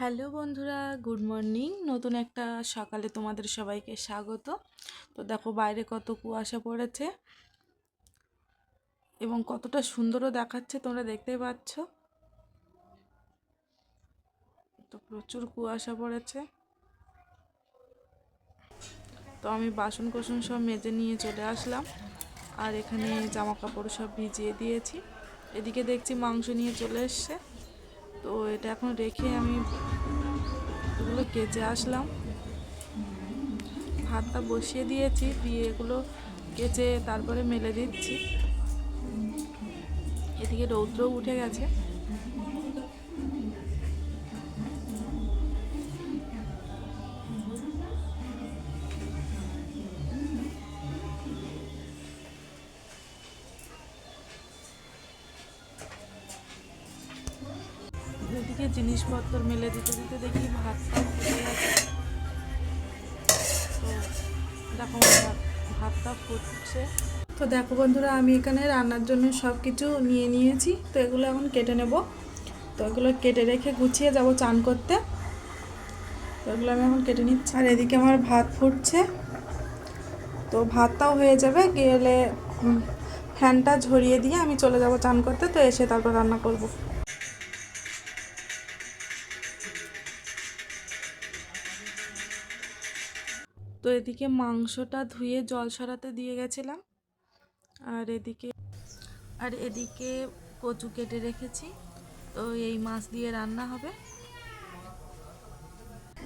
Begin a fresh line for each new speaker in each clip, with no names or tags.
Hello বন্ধুরা, good morning. নতুন একটা সকালে তোমাদের সবাইকে স্বাগত। তো দেখো বাইরে কত কুয়াশা পড়েছে এবং কতটা সুন্দরও দেখাচ্ছে, তোমরা দেখতে পাচ্ছ। তো প্রচুর কুয়াশা পড়েছে। তো আমি বাসন কোসন সব মেজে নিয়ে চলে আসলাম আর এখানে জামা কাপড় সব ভিজিয়ে দিয়েছি। এদিকে দেখছি মাংস নিয়ে চলে এসছে। তো এটা এখন রেখে আমি এগুলো কেচে আসলাম। ভাতটা বসিয়ে দিয়েছি, দিয়ে এগুলো কেচে তারপরে মেলে দিচ্ছি। এদিকে রৌদ্রও উঠে গেছে। এদিকে জিনিসপত্র মেলে দিতে দিতে দেখি ভাতটা ফুটে গেছে। তো দেখো ভাত, ভাতটা ফুটছে। তো দেখো বন্ধুরা, আমি এখানে রান্নার জন্য সব কিছু নিয়ে নিয়েছি। তো এগুলো এখন কেটে নেব। তো এগুলো কেটে রেখে গুছিয়ে যাব চান করতে। তো এগুলো আমি এখন কেটে নিচ্ছি। আর এদিকে আমার ভাত ফুটছে। তো ভাতটাও হয়ে যাবে। গেলে ফ্যানটা ঝরিয়ে দিয়ে আমি চলে যাব চান করতে। তো এসে তারপর রান্না করব। তো এদিকে মাংসটা ধুয়ে জল সরাতে দিয়ে গেছিলাম। আর এদিকে আর এদিকে কচু কেটে রেখেছি। তো এই মাছ দিয়ে রান্না হবে।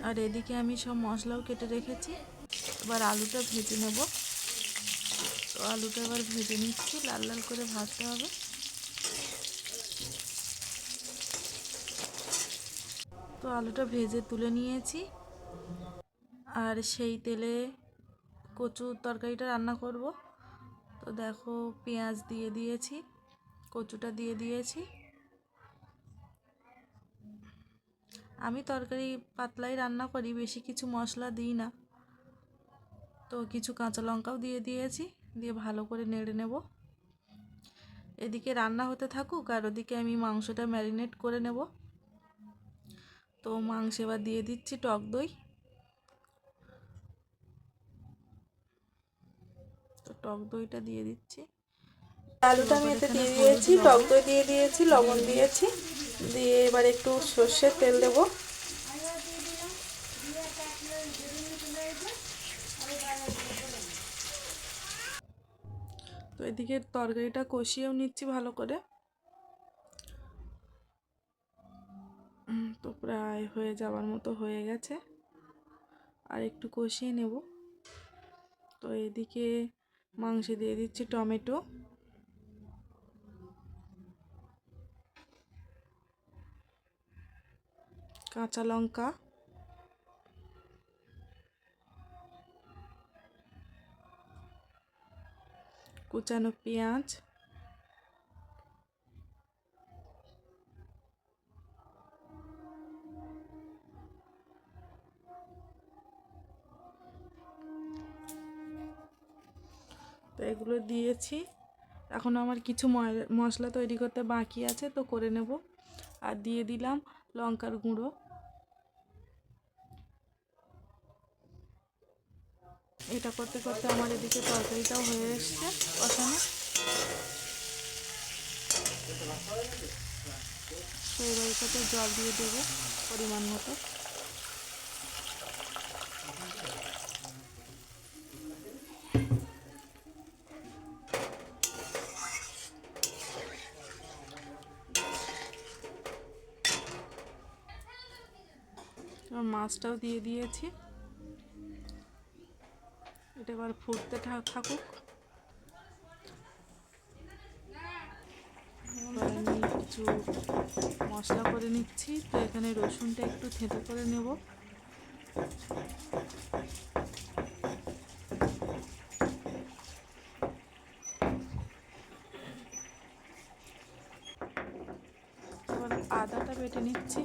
আর এদিকে আমি সব মশলাও কেটে রেখেছি। এবার আলুটা ভেজে নেব। তো আলুটা এবার ভেজে নিচ্ছি। লাল লাল করে ভাজতে হবে। তো আলুটা ভেজে তুলে নিয়েছি। আর সেই তেলে কচু তরকারিটা রান্না করব। তো দেখো পেঁয়াজ দিয়ে দিয়েছি, কচুটা দিয়ে দিয়েছি। আমি তরকারি পাতলাই রান্না করি, বেশি কিছু মশলা দিই না। তো কিছু কাঁচা লঙ্কাও দিয়ে দিয়েছি, দিয়ে ভালো করে নেড়ে নেব। এদিকে রান্না হতে থাকুক, আর ওদিকে আমি মাংসটা ম্যারিনেট করে নেব। তো মাংস এবার দিয়ে দিচ্ছি টক দই। তো টক দইটা দিয়ে দিচ্ছি।
আলুটা আমি এতে দিয়ে দিয়েছি টক দই দিয়ে দিয়েছি লবণ দিয়েছি। দিয়ে এবার একটু সর্ষের তেল দেব।
তো এদিকে তরকারিটা কষিয়েও নিচ্ছি ভালো করে। তো প্রায় হয়ে যাওয়ার মতো হয়ে গেছে। আর একটু কষিয়ে নেব। তো এদিকে মাংসে দিয়ে দিচ্ছি টমেটো। কাঁচা লঙ্কা। কুচানো পেঁয়াজ। তো এগুলো দিয়েছি। এখন আমার কিছু মশলা তৈরি করতে বাকি আছে, তো করে নেব। আর দিয়ে দিলাম লঙ্কার গুঁড়ো। এটা করতে করতে আমার এদিকে তরকারিটাও হয়ে এসছে কষানো। তো এবার জল দিয়ে দেবো পরিমাণ মতো এবার মাছটাও দিয়ে দিয়েছি। এটা এবার ফুটতে থাকুক। আমি কিছু মশলা করে নিচ্ছি। তো এখানে রসুনটা একটু থেঁতো করে নেব। আদাটা বেটে নিচ্ছি।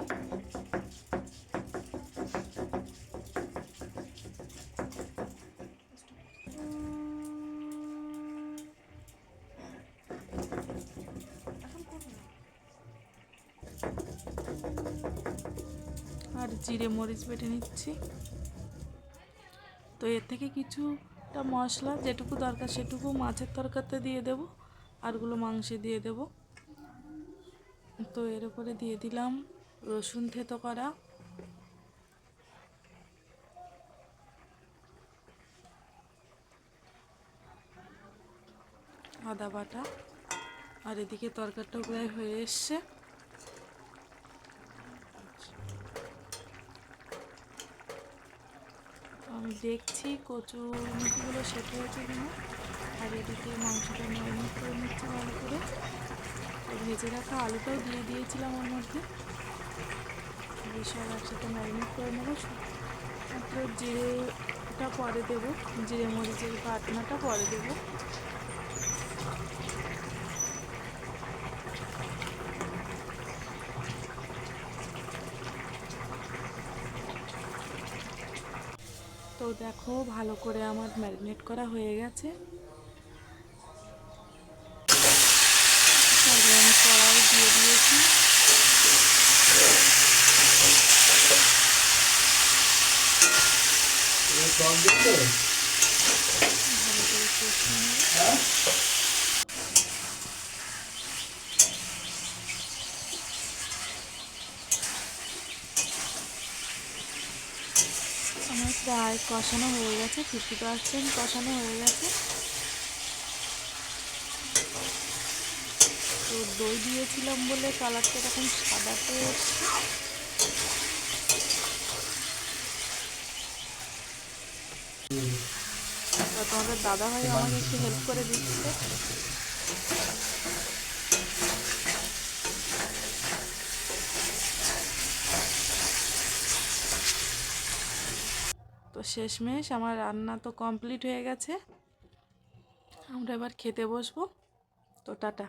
আর জিরে মরিচ বেটে নিচ্ছি। তো এর থেকে কিছুটা মশলা যেটুকু দরকার সেটুকু মাছের তরকারিতে দিয়ে দেব, আরগুলো মাংসে দিয়ে দেব। তো এর উপরে দিয়ে দিলাম রসুন থেতো করা। আদা বাটা। আর এদিকে তরকারিটা প্রায় হয়ে এসছে। আমি দেখছি কচু মুখিগুলো সেটে হয়েছে কিনা। আর এদিকে মাংসটা ম্যারিনেট করে নিচ্ছে ভালো করে। ভেজে রাখা আলুটাও দিয়ে দিয়েছিলাম ওর মধ্যে। বিষয় একসাথে ম্যারিনেট করে নেব। মাত্র জিরেটা পরে দেবো। জিরে মরিচের পাটনাটা পরে দেবো। তো দেখো ভালো করে আমার ম্যারিনেট করা হয়ে গেছে। আমি কড়াই দিয়ে দিয়েছি। ভালো করে আমার প্রায় কষানো হয়ে গেছে, ফিফটি পার্সেন্ট কষানো হয়ে গেছে। তো দই দিয়েছিলাম বলে কালারটা এরকম সাদাতে তোমাদের দাদা ভাই আমাকে একটু হেল্প করে দিচ্ছে। তো শেষমেশ আমার রান্না তো কমপ্লিট হয়ে গেছে। আমরা এবার খেতে বসবো। তো টাটা।